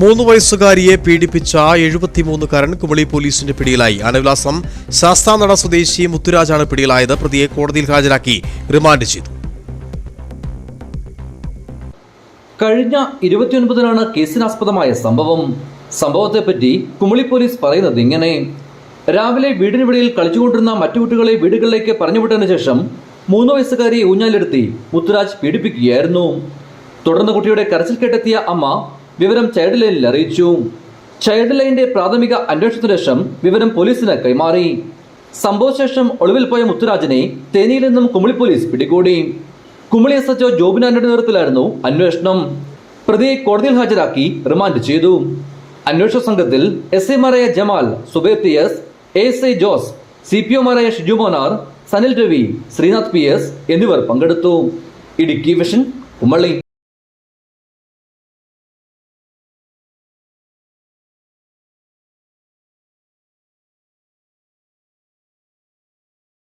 മൂന്ന് വയസ്സുകാരിയെ പീഡിപ്പിച്ച എഴുപത്തിമൂന്നുകാരൻ കുമളി പോലീസിന്റെ പിടിയിലായി. അനവിലാസം ശാസ്താനട സ്വദേശി മുത്തുരാജാണ് പിടിയിലായത്. പ്രതിയെ കോടതിയിൽ ഹാജരാക്കി റിമാൻഡ് ചെയ്തു. കഴിഞ്ഞ ഇരുപത്തിയൊൻപതിനാണ് കേസിനാസ്പദമായ സംഭവം. സംഭവത്തെപ്പറ്റി കുമളി പോലീസ് പറയുന്നത് ഇങ്ങനെ. രാവിലെ വീടിന് വെളിയിൽ കളിച്ചുകൊണ്ടിരുന്ന മറ്റു കുട്ടികളെ വീടുകളിലേക്ക് പറഞ്ഞുവിട്ടതിനു ശേഷം മൂന്ന് വയസ്സുകാരിയെ ഊഞ്ഞാലെടുത്തി മുത്തുരാജ് പീഡിപ്പിക്കുകയായിരുന്നു. തുടർന്ന് കുട്ടിയുടെ കരച്ചിൽ കേട്ടെത്തിയ അമ്മ വിവരം ചൈൽഡ് ലൈനിൽ അറിയിച്ചു. ചൈൽഡ് ലൈനിന്റെ പ്രാഥമിക അന്വേഷണത്തിനു ശേഷം വിവരം പോലീസിന് കൈമാറി. സംഭവശേഷം ഒളിവിൽ പോയ മുത്തുരാജിനെ തേനിയിൽ നിന്നും കുമളി പോലീസ് പിടികൂടി. കുമളി എസ് എച്ച്ഒ ജോബിനാന്റെ നേതൃത്വത്തിലായിരുന്നു അന്വേഷണം. പ്രതിയെ കോടതിയിൽ ഹാജരാക്കി റിമാൻഡ് ചെയ്തു. അന്വേഷണ സംഘത്തിൽ എസ് ഐമാരായ Jamal Zubair T S S I Jose C P ഒമാരായ Shiju മോനാർ സനിൽ രവി ശ്രീനാഥ് പി എസ് എന്നിവർ പങ്കെടുത്തു. ഇടുക്കി വിഷൻ കുമളി.